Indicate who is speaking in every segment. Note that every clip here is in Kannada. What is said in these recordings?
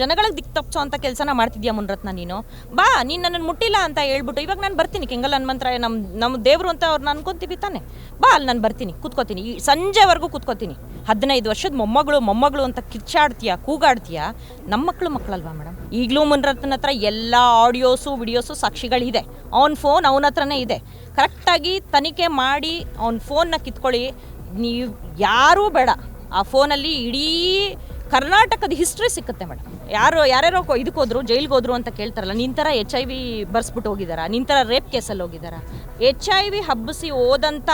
Speaker 1: ಜನಗಳಿಗೆ ದಿಕ್ ತಪ್ಸೋ ಅಂತ ಕೆಲಸನ ಮಾಡ್ತಿದ್ಯಾ ಮುನ್ರತ್ನ ನೀನು? ಬಾ, ನೀನು ನನ್ನನ್ನು ಮುಟ್ಟಿಲ್ಲ ಅಂತ ಹೇಳ್ಬಿಟ್ಟು ಇವಾಗ ನಾನು ಬರ್ತೀನಿ. ಕೆಂಗಲ್ ಹನುಮಂತರಾಯ ನಮ್ಮ ನಮ್ಮ ದೇವರು ಅಂತ ಅವ್ರನ್ನ ಅನ್ಕೊಂತೀವಿ ತಾನೆ. ಬಾ, ಅಲ್ಲಿ ನಾನು ಬರ್ತೀನಿ. ಕೂತ್ಕೋತೀನಿ. ಈ ಸಂಜೆವರೆಗೂ ಕೂತ್ಕೋತೀನಿ. ಹದಿನೈದು ವರ್ಷದ ಮೊಮ್ಮಗಳು ಮೊಮ್ಮಗಳು ಅಂತ ಕಿಚ್ಚಾಡ್ತೀಯ, ಕೂಗಾಡ್ತೀಯ? ನಮ್ಮ ಮಕ್ಕಳು ಮಕ್ಕಳಲ್ವಾ ಮೇಡಮ್ ಈಗಲೂ ಮುನ್ರತ್ನ ಹತ್ರ ಎಲ್ಲ ಆಡಿಯೋಸು, ವಿಡಿಯೋಸು ಸಾಕ್ಷಿಗಳಿದೆ. ಅವ್ನ ಫೋನ್ ಅವನ ಹತ್ರನೇ ಇದೆ. ಕರೆಕ್ಟಾಗಿ ತನಿಖೆ ಮಾಡಿ ಅವ್ನ ಫೋನ್ನ ಕಿತ್ಕೊಳ್ಳಿ. ನೀವು ಯಾರೂ ಬೇಡ. ಆ ಫೋನಲ್ಲಿ ಇಡೀ ಕರ್ನಾಟಕದ ಹಿಸ್ಟ್ರಿ ಸಿಕ್ಕುತ್ತೆ ಮೇಡಮ್ ಯಾರು ಯಾರ್ಯಾರೋ ಇದಕ್ಕೆ ಹೋದ್ರು, ಜೈಲ್ಗೆ ಹೋದ್ರು ಅಂತ ಕೇಳ್ತಾರಲ್ಲ, ನಿನ್ ಥರ ಎಚ್ ಐ ವಿ ಬರ್ಸ್ಬಿಟ್ಟು ಹೋಗಿದಾರ? ನಿನ್ ಥರ ರೇಪ್ ಕೇಸಲ್ಲಿ ಹೋಗಿದಾರ? ಎಚ್ ಐ ವಿ ಹಬ್ಬಿಸಿ ಹೋದಂಥ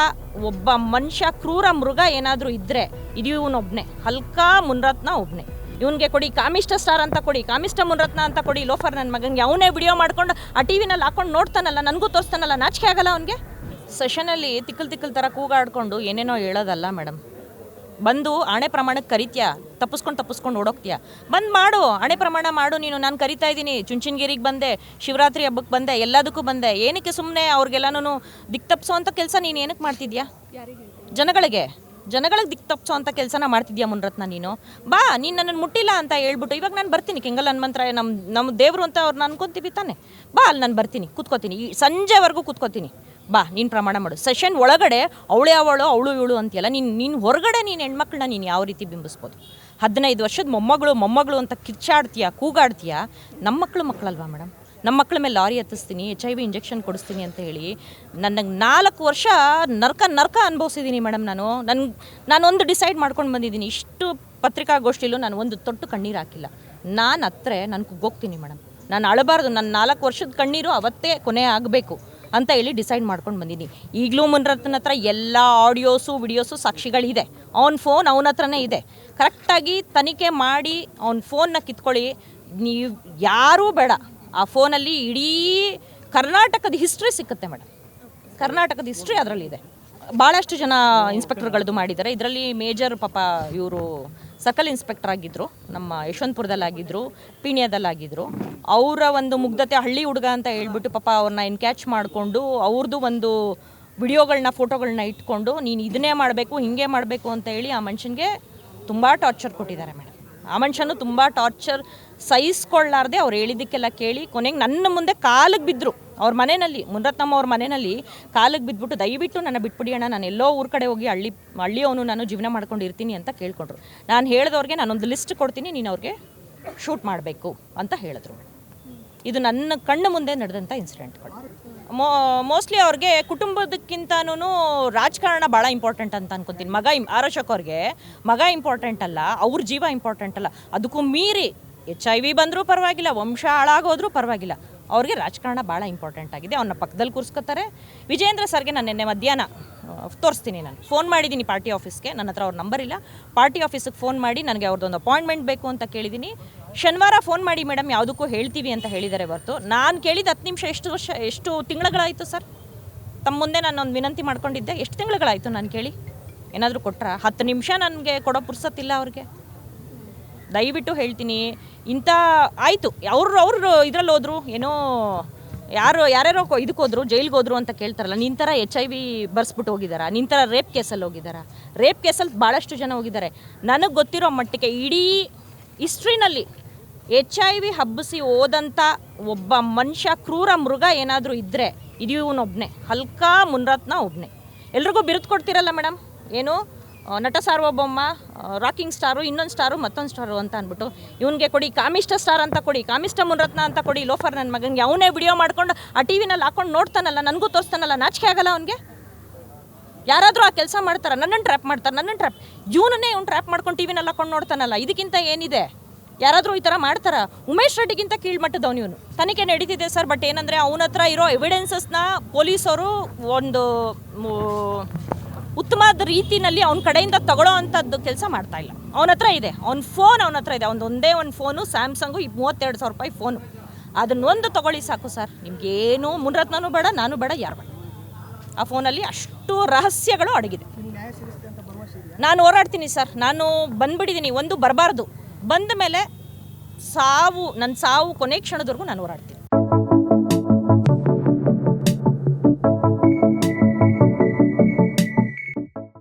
Speaker 1: ಒಬ್ಬ ಮನುಷ್ಯ, ಕ್ರೂರ ಮೃಗ ಏನಾದರೂ ಇದ್ದರೆ ಇದು ಇವನೊಬ್ಬನೇ ಹಲ್ಕಾ ಮುನ್ರತ್ನ ಒಬ್ಬನೇ ಇವನಿಗೆ ಕೊಡಿ, ಕಾಮಿಷ್ಟ ಸ್ಟಾರ್ ಅಂತ ಕೊಡಿ, ಕಾಮಿಷ್ಟ ಮುನ್ರತ್ನ ಅಂತ ಕೊಡಿ ಲೋಫರ್ ನನ್ನ ಮಗನಿಗೆ. ಅವನೇ ವಿಡಿಯೋ ಮಾಡ್ಕೊಂಡು ಆ ಟಿ ವಿನಲ್ಲಿ ಹಾಕೊಂಡು ನೋಡ್ತಾನಲ್ಲ, ನನಗೂ ತೋರಿಸ್ತಾನಲ್ಲ, ನಾಚಿಕೆ ಆಗಲ್ಲ ಅವನಿಗೆ? ಸೆಷನಲ್ಲಿ ತಿಕ್ಕಲ್ ತಿಕ್ಕಲ್ ಥರ ಕೂಗಾಡ್ಕೊಂಡು ಏನೇನೋ ಹೇಳೋದಲ್ಲ ಮೇಡಮ್ ಬಂದು ಹಣೆ ಪ್ರಮಾಣಕ್ಕೆ ಕರಿತ್ಯಾ? ತಪ್ಪಿಸ್ಕೊಂಡು ತಪ್ಪಿಸ್ಕೊಂಡು ಓಡೋಗ್ತೀಯಾ? ಬಂದು ಮಾಡು ಹಣೆ ಪ್ರಮಾಣ ಮಾಡು, ನೀನು ನಾನು ಕರಿತಾ ಇದ್ದೀನಿ. ಚುಂಚನಗಿರಿಗೆ ಬಂದೆ, ಶಿವರಾತ್ರಿ ಹಬ್ಬಕ್ಕೆ ಬಂದೆ, ಎಲ್ಲದಕ್ಕೂ ಬಂದೆ. ಏನಕ್ಕೆ ಸುಮ್ಮನೆ ಅವ್ರಿಗೆಲ್ಲನೂ ದಿಕ್ ತಪ್ಸೋ ಅಂತ ಕೆಲಸ ನೀನು ಏನಕ್ಕೆ ಮಾಡ್ತಿದ್ಯಾ? ಜನಗಳಿಗೆ ಜನಗಳಿಗೆ ದಿಕ್ ತಪ್ಸೋ ಅಂತ ಕೆಲಸನ ಮಾಡ್ತಿದ್ಯಾ ಮುನ್ರತ್ನ ನೀನು? ಬಾ, ನೀನು ನನ್ನನ್ನು ಮುಟ್ಟಿಲ್ಲ ಅಂತ ಹೇಳ್ಬಿಟ್ಟು ಇವಾಗ ನಾನು ಬರ್ತೀನಿ. ಕೆಂಗಲ್ ಹನುಮಂತ್ರ ನಮ್ಮ ನಮ್ಮ ದೇವರು ಅಂತ ಅವ್ರನ್ನ ಅನ್ಕೊತೀವಿ ತಾನೆ. ಬಾ, ಅಲ್ಲಿ ನಾನು ಬರ್ತೀನಿ, ಕೂತ್ಕೋತೀನಿ. ಈ ಸಂಜೆವರೆಗೂ ಕೂತ್ಕೋತೀನಿ. ಬಾ, ನೀನು ಪ್ರಮಾಣ ಮಾಡು. ಸೆಷನ್ ಒಳಗಡೆ ಅವಳು ಯಾವಳು ಅವಳು ಇವಳು ಅಂತೆಲ್ಲ ನೀನು ನೀನು ಹೊರಗಡೆ ನೀನು ಹೆಣ್ಮಕ್ಳನ್ನ ನೀನು ಯಾವ ರೀತಿ ಬಿಂಬಿಸ್ಬೋದು? ಹದಿನೈದು ವರ್ಷದ ಮೊಮ್ಮಗಳು ಮೊಮ್ಮಗಳು ಅಂತ ಕಿಚ್ಚಾಡ್ತೀಯ ಕೂಗಾಡ್ತೀಯ? ನಮ್ಮ ಮಕ್ಕಳು ಮಕ್ಕಳಲ್ವಾ ಮೇಡಮ್ ನಮ್ಮ ಮಕ್ಕಳ ಮೇಲೆ ಲಾರಿ ಹತ್ತಿಸ್ತೀನಿ ಎಚ್ ಐ ವಿ ಇಂಜೆಕ್ಷನ್ ಕೊಡಿಸ್ತೀನಿ ಅಂತ ಹೇಳಿ ನನಗೆ ನಾಲ್ಕು ವರ್ಷ ನರ್ಕ ನರ್ಕ ಅನುಭವಿಸಿದ್ದೀನಿ ಮೇಡಮ್ ನಾನು. ನನ್ನ ನಾನೊಂದು ಡಿಸೈಡ್ ಮಾಡ್ಕೊಂಡು ಬಂದಿದ್ದೀನಿ, ಇಷ್ಟು ಪತ್ರಿಕಾಗೋಷ್ಠಿಲೂ ನಾನು ಒಂದು ತೊಟ್ಟು ಕಣ್ಣೀರು ಹಾಕಿಲ್ಲ. ನಾನು ಹತ್ತಿರ ನಾನು ಕುಗ್ಗೋಗ್ತೀನಿ ಮೇಡಮ್ ನಾನು ಅಳಬಾರ್ದು ನನ್ನ ನಾಲ್ಕು ವರ್ಷದ ಕಣ್ಣೀರು ಅವತ್ತೇ ಕೊನೆ ಆಗಬೇಕು. ಅಂತ ಹೇಳಿ ಡಿಸೈಡ್ ಮಾಡ್ಕೊಂಡು ಬಂದಿದ್ದೀನಿ. ಈಗಲೂ ಮುನ್ರತ್ನ ಹತ್ರ ಎಲ್ಲ ಆಡಿಯೋಸು ವಿಡಿಯೋಸು ಸಾಕ್ಷಿಗಳಿದೆ. ಅವನ ಫೋನ್ ಅವನ ಹತ್ರನೇ ಇದೆ. ಕರೆಕ್ಟಾಗಿ ತನಿಖೆ ಮಾಡಿ ಅವನ ಫೋನ್ನ ಕಿತ್ಕೊಳ್ಳಿ. ನೀವು ಯಾರೂ ಬೇಡ. ಆ ಫೋನಲ್ಲಿ ಇಡೀ ಕರ್ನಾಟಕದ ಹಿಸ್ಟ್ರಿ ಸಿಕ್ಕುತ್ತೆ ಮೇಡಮ್ ಕರ್ನಾಟಕದ ಹಿಸ್ಟ್ರಿ ಅದರಲ್ಲಿದೆ. ಭಾಳಷ್ಟು ಜನ ಇನ್ಸ್ಪೆಕ್ಟರ್ಗಳದ್ದು ಮಾಡಿದ್ದಾರೆ. ಇದರಲ್ಲಿ ಮೇಜರ್ ಪಾಪ ಇವರು ಸಕಲ್ ಇನ್ಸ್ಪೆಕ್ಟರ್ ಆಗಿದ್ದರು ನಮ್ಮ ಯಶವಂತಪುರದಲ್ಲಾಗಿದ್ದರು ಪೀಣ್ಯದಲ್ಲಾಗಿದ್ದರು ಅವರ ಒಂದು ಮುಗ್ಧತೆ ಹಳ್ಳಿ ಹುಡುಗ ಅಂತ ಹೇಳ್ಬಿಟ್ಟು ಪಾಪ ಅವ್ರನ್ನ ಇನ್ಕ್ಯಾಚ್ ಮಾಡಿಕೊಂಡು ಅವ್ರದ್ದು ಒಂದು ವಿಡಿಯೋಗಳನ್ನ ಫೋಟೋಗಳನ್ನ ಇಟ್ಕೊಂಡು ನೀನು ಇದನ್ನೇ ಮಾಡಬೇಕು, ಹಿಂಗೆ ಮಾಡಬೇಕು ಅಂತ ಹೇಳಿ ಆ ಮನುಷ್ಯನಿಗೆ ತುಂಬ ಟಾರ್ಚರ್ ಕೊಟ್ಟಿದ್ದಾರೆ ಮೇಡಮ್ ಆ ಮನುಷ್ಯನು ತುಂಬ ಟಾರ್ಚರ್ ಸಹಿಸ್ಕೊಳ್ಳಾರ್ದೆ ಅವ್ರು ಹೇಳಿದ್ದಕ್ಕೆಲ್ಲ ಕೇಳಿ ಕೊನೆಗೆ ನನ್ನ ಮುಂದೆ ಕಾಲಿಗೆ ಬಿದ್ದರು ಅವ್ರ ಮನೆಯಲ್ಲಿ, ಮುನರತ್ನಮ್ಮ ಅವ್ರ ಮನೆಯಲ್ಲಿ ಕಾಲಿಗೆ ಬಿದ್ದುಬಿಟ್ಟು ದಯವಿಟ್ಟು ನನ್ನ ಬಿಟ್ಬಿಡಿ ಅಣ್ಣ, ನಾನು ಎಲ್ಲೋ ಊರ ಕಡೆ ಹೋಗಿ ಹಳ್ಳಿ, ಹಳ್ಳಿಯವನು ನಾನು ಜೀವನ ಮಾಡ್ಕೊಂಡು ಇರ್ತೀನಿ ಅಂತ ಕೇಳ್ಕೊಂಡ್ರು. ನಾನು ಹೇಳಿದವ್ರಿಗೆ ನಾನೊಂದು ಲಿಸ್ಟ್ ಕೊಡ್ತೀನಿ, ನೀನು ಅವ್ರಿಗೆ ಶೂಟ್ ಮಾಡಬೇಕು, ಅಂತ ಹೇಳಿದ್ರು. ಇದು ನನ್ನ ಕಣ್ಣು ಮುಂದೆ ನಡೆದಂಥ ಇನ್ಸಿಡೆಂಟ್ಗಳು ಮೋಸ್ಟ್ಲಿ ಅವ್ರಿಗೆ ಕುಟುಂಬದಕ್ಕಿಂತನೂ ರಾಜಕಾರಣ ಭಾಳ ಇಂಪಾರ್ಟೆಂಟ್ ಅಂತ ಅನ್ಕೊತೀನಿ. ಮಗ ಇಂ ಆರೋಶಕ್ ಅವ್ರಿಗೆ ಮಗ ಇಂಪಾರ್ಟೆಂಟ್ ಅಲ್ಲ, ಅವ್ರ ಜೀವ ಇಂಪಾರ್ಟೆಂಟ್ ಅಲ್ಲ. ಅದಕ್ಕೂ ಮೀರಿ ಎಚ್ ಐ ವಿ ಬಂದರೂ ಪರವಾಗಿಲ್ಲ, ವಂಶ ಹಾಳಾಗೋದ್ರೂ ಪರವಾಗಿಲ್ಲ. ಅವ್ರಿಗೆ ರಾಜಕಾರಣ ಭಾಳ ಇಂಪಾರ್ಟೆಂಟ್ ಆಗಿದೆ. ಅವನ್ನ ಪಕ್ಕದಲ್ಲಿ ಕೂರಿಸ್ಕೊತಾರೆ. ವಿಜೇಂದ್ರ ಸರ್ಗೆ ನಾನು ನಿನ್ನೆ ಮಧ್ಯಾಹ್ನ ತೋರಿಸ್ತೀನಿ ನಾನು. ಫೋನ್ ಮಾಡಿದ್ದೀನಿ ಪಾರ್ಟಿ ಆಫೀಸ್ಗೆ ನನ್ನ ಹತ್ರ ಅವ್ರ ನಂಬರ್ ಇಲ್ಲ. ಪಾರ್ಟಿ ಆಫೀಸಿಗೆ ಫೋನ್ ಮಾಡಿ ನನಗೆ ಅವ್ರದ್ದೊಂದು ಅಪಾಯಿಂಟ್ಮೆಂಟ್ ಬೇಕು ಅಂತ ಕೇಳಿದ್ದೀನಿ ಶನಿವಾರ ಫೋನ್ ಮಾಡಿ ಮೇಡಮ್ ಯಾವುದಕ್ಕೂ ಹೇಳ್ತೀವಿ ಅಂತ ಹೇಳಿದ್ದಾರೆ ಹೊರತು. ನಾನು ಕೇಳಿದ ಹತ್ತು ನಿಮಿಷ ಎಷ್ಟು ವರ್ಷ, ಎಷ್ಟು ತಿಂಗಳುಗಳಾಯಿತು ಸರ್ ತಮ್ಮ ಮುಂದೆ ನಾನು ಒಂದು ವಿನಂತಿ ಮಾಡ್ಕೊಂಡಿದ್ದೆ. ಎಷ್ಟು ತಿಂಗಳುಗಳಾಯಿತು ನಾನು ಕೇಳಿ? ಏನಾದರೂ ಕೊಟ್ರಾ? ಹತ್ತು ನಿಮಿಷ ನನಗೆ ಕೊಡೋ ಪುರ್ಸತ್ತಿಲ್ಲ ಅವ್ರಿಗೆ. ದಯವಿಟ್ಟು ಹೇಳ್ತೀನಿ ಇಂಥ ಆಯಿತು, ಅವ್ರು, ಅವ್ರ ಇದರಲ್ಲಿ ಹೋದ್ರು, ಏನೋ ಯಾರು, ಯಾರ್ಯಾರೋ ಇದಕ್ಕೆ ಹೋದ್ರು, ಜೈಲ್ಗೆ ಹೋದ್ರು ಅಂತ ಕೇಳ್ತಾರಲ್ಲ ನಿನ್ನ ಥರ ಎಚ್ ಐ ವಿ ಬರ್ಸ್ಬಿಟ್ಟು ಹೋಗಿದಾರ ನಿನ್ನ ಥರ ರೇಪ್ ಕೇಸಲ್ಲಿ ಹೋಗಿದಾರ, ರೇಪ್ ಕೇಸಲ್ಲಿ ಭಾಳಷ್ಟು ಜನ ಹೋಗಿದ್ದಾರೆ. ನನಗೆ ಗೊತ್ತಿರೋ ಮಟ್ಟಿಗೆ ಇಡೀ ಹಿಸ್ಟ್ರಿನಲ್ಲಿ ಎಚ್ ಐ ವಿ ಹಬ್ಬಿಸಿ ಹೋದಂಥ ಒಬ್ಬ ಮನುಷ್ಯ, ಕ್ರೂರ ಮೃಗ ಏನಾದರೂ ಇದ್ದರೆ ಇದೀವನೊಬ್ನೇ ಹಲ್ಕಾ ಮುನ್ರತ್ನ ಒಬ್ಬನೇ ಎಲ್ರಿಗೂ ಬಿರುದು ಕೊಡ್ತಿರಲ್ಲ ಮೇಡಮ್ ಏನು? ನಟ ಸಾರ್ವಭೌಮ ರಾಕಿಂಗ್ ಸ್ಟಾರು ಇನ್ನೊಂದು ಸ್ಟಾರು ಮತ್ತೊಂದು ಸ್ಟಾರು ಅಂತ ಅಂದ್ಬಿಟ್ಟು ಇವನಿಗೆ ಕೊಡಿ ಕಾಮಿಷ್ಟ ಸ್ಟಾರ್ ಅಂತ ಕೊಡಿ ಕಾಮಿಷ್ಟ ಮುನ್ರತ್ನ ಅಂತ ಕೊಡಿ, ಲೋಫರ್ ನನ್ನ ಮಗನಿಗೆ. ಅವನೇ ವಿಡಿಯೋ ಮಾಡ್ಕೊಂಡು ಆ ಟಿ ವಿನಲ್ಲಿ ಹಾಕೊಂಡು ನೋಡ್ತಾನಲ್ಲ, ನನಗೂ ತೋರಿಸ್ತಾನಲ್ಲ, ನಾಚಿಕೆ ಆಗಲ್ಲ ಅವನಿಗೆ? ಯಾರಾದರೂ ಆ ಕೆಲಸ ಮಾಡ್ತಾರೆ ನನ್ನನ್ನು ಟ್ರ್ಯಾಪ್ ಮಾಡ್ತಾರೆ ನನ್ನನ್ನು ಟ್ರ್ಯಾಪ್ ಇವನನ್ನೇ ಇವ್ನು ಟ್ರ್ಯಾಪ್ ಮಾಡ್ಕೊಂಡು ಟಿ ವಿನಲ್ಲಿ ಹಾಕೊಂಡು ನೋಡ್ತಾನಲ್ಲ, ಇದಕ್ಕಿಂತ ಏನಿದೆ? ಯಾರಾದರೂ ಈ ಥರ ಮಾಡ್ತಾರ? ಉಮೇಶ್ ರೆಡ್ಡಿಗಿಂತ ಕೀಳ್ಮಟ್ಟದವನು ಇವನು. ತನಿಖೆ ನಡೀತಿದೆ ಸರ್ ಬಟ್ ಏನಂದರೆ ಅವನ ಹತ್ರ ಇರೋ ಎವಿಡೆನ್ಸಸ್ನ ಪೊಲೀಸರು ಒಂದು ಉತ್ತಮವಾದ ರೀತಿಯಲ್ಲಿ ಅವನ ಕಡೆಯಿಂದ ತಗೊಳ್ಳೋ ಅಂಥದ್ದು ಕೆಲಸ ಮಾಡ್ತಾ ಇಲ್ಲ. ಅವನ ಹತ್ರ ಇದೆ. ಅವ್ನ ಫೋನ್ ಅವನ ಹತ್ರ ಇದೆ. ಅವ್ನು ಒಂದೇ ಒಂದು ಫೋನು, ಸ್ಯಾಮ್ಸಂಗು ಮೂವತ್ತೆರಡು ಸಾವಿರ ರೂಪಾಯಿ ಫೋನು. ಅದನ್ನೊಂದು ತಗೊಳ್ಳಿ ಸಾಕು ಸರ್. ನಿಮ್ಗೇನು ಮುನ್ರತ್ನೂ ಬೇಡ, ನಾನು ಬೇಡ, ಯಾರು ಬೇಡ. ಆ ಫೋನಲ್ಲಿ ಅಷ್ಟು ರಹಸ್ಯಗಳು ಅಡಗಿದೆ. ನಾನು ಹೋರಾಡ್ತೀನಿ ಸರ್. ನಾನು ಬಂದ್ಬಿಟ್ಟಿದ್ದೀನಿ. ಒಂದು ಬರಬಾರ್ದು. ಬಂದ ಮೇಲೆ ಸಾವು ನನ್ನ ಸಾವು ಕೊನೆ ಕ್ಷಣದವರೆಗೂ ನಾನು ಹೋರಾಡ್ತೀನಿ.